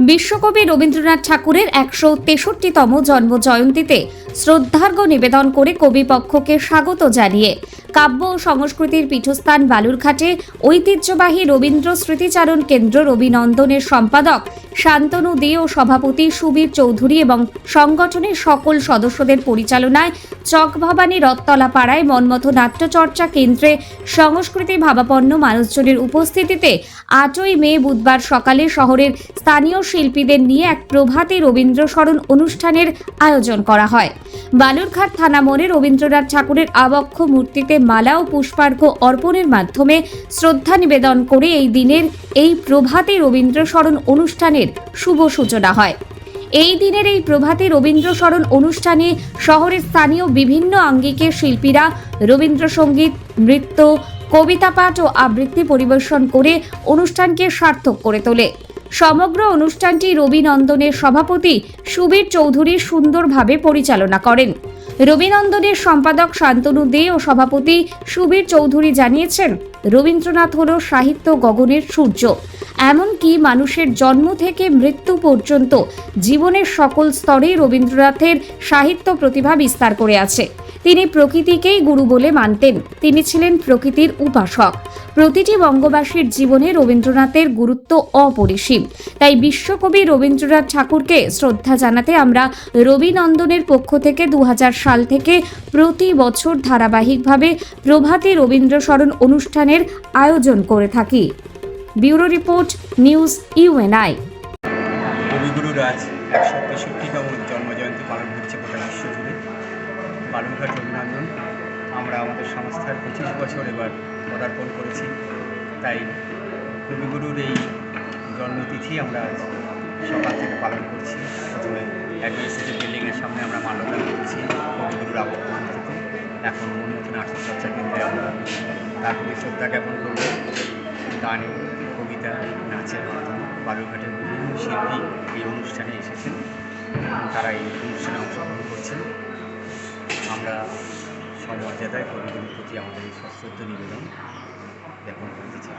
বিশ্বকবি রবীন্দ্রনাথ ঠাকুরের একশো তেষট্টিতম জন্ম জয়ন্তীতে শ্রদ্ধার্ঘ্য নিবেদন করে কবিপক্ষকে স্বাগত জানিয়ে কাব্য ও সংস্কৃতির পীঠস্থান বালুরঘাটে ঐতিহ্যবাহী রবীন্দ্র স্মৃতিচারণ কেন্দ্র রবিনন্দনের সম্পাদক শান্তনু দে ও সভাপতি সুবীর চৌধুরী এবং সংগঠনের সকল সদস্যদের পরিচালনায় চকভবানী রথতলা পাড়ায় মনমথ নাট্যচর্চা কেন্দ্রে সংস্কৃতি ভাবাপন্ন মানুষজনের উপস্থিতিতে আটই মে বুধবার সকালে শহরের স্থানীয় শিল্পীদের নিয়ে এক প্রভাতে রবীন্দ্র স্মরণ অনুষ্ঠানের আয়োজন করা হয়। বালুরঘাট থানা মোড়ে রবীন্দ্রনাথ ঠাকুরের আবক্ষ মূর্তিতে মালা ও পুষ্পার্ঘ অর্পণের মাধ্যমে শ্রদ্ধা নিবেদন করে এই দিনের এই প্রভাতে রবীন্দ্র স্মরণ অনুষ্ঠানের শুভ সূচনা হয়। এই দিনের এই প্রভাতী রবীন্দ্র স্মরণ অনুষ্ঠানে শহরের স্থানীয় বিভিন্ন আঙ্গিকের শিল্পীরা রবীন্দ্রসঙ্গীত, নৃত্য, কবিতা পাঠ ও আবৃত্তি পরিবেশন করে অনুষ্ঠানকে সার্থক করে তোলে। সমগ্র অনুষ্ঠানটি রবিনন্দনের সভাপতি সুবীর চৌধুরী সুন্দরভাবে পরিচালনা করেন। রবিনন্দনের সম্পাদক শান্তনু দে ও সভাপতি সুবীর চৌধুরী জানিয়েছেন, রবীন্দ্রনাথ হল সাহিত্য গগনের সূর্য। এমনকি মানুষের জন্ম থেকে মৃত্যু পর্যন্ত জীবনের সকল স্তরে রবীন্দ্রনাথের সাহিত্য প্রতিভা বিস্তার করে আছে। তিনি প্রকৃতিকেই গুরু বলে মানতেন। তিনি ছিলেন প্রকৃতির উপাসক। প্রতিটি বঙ্গবাসীর জীবনে রবীন্দ্রনাথের গুরুত্ব অপরিসীম। তাই বিশ্বকবি রবীন্দ্রনাথ ঠাকুরকে শ্রদ্ধা জানাতে আমরা রবিনন্দনের পক্ষ থেকে দু হাজার সাল থেকে প্রতি বছর ধারাবাহিকভাবে প্রভাতী রবীন্দ্র স্মরণ অনুষ্ঠানের আয়োজন করে থাকি। Bureau report news UNI. কবিগুরুর আজ একশো তেষট্টিতম জন্মজয়ন্তী পালন করছে গোটা বিশ্ব জুড়ে। বালুরঘাট অভিনন্দন আমরা আমাদের সংস্থার পঁচিশ বছর এবার পদার্পণ করেছি। তাই কবিগুরুর এই জন্মতিথি আমরা আজ সকাল থেকে পালন করছি। প্রথমে অ্যাডমিনিস্ট্রেটিভ বিল্ডিংয়ের সামনে আমরা মান্যতা করেছি কবিগুরুর আবদ্ধতিতে এখন উন্নত নাটক চর্চা কেন্দ্রে আমরা তার প্রতি শ্রদ্ধা জ্ঞাপন করব। গান কবিতা নাচের মাধ্যমে বালুরঘাটের বিভিন্ন শিল্পী এই অনুষ্ঠানে এসেছেন। তারা এই অনুষ্ঠানে অংশগ্রহণ করছেন। আমরা সমর্যাদায় কবিগুলির প্রতি আমাদের এই সশ্রদ্ধ নিবেদন জ্ঞাপন করতে চাই।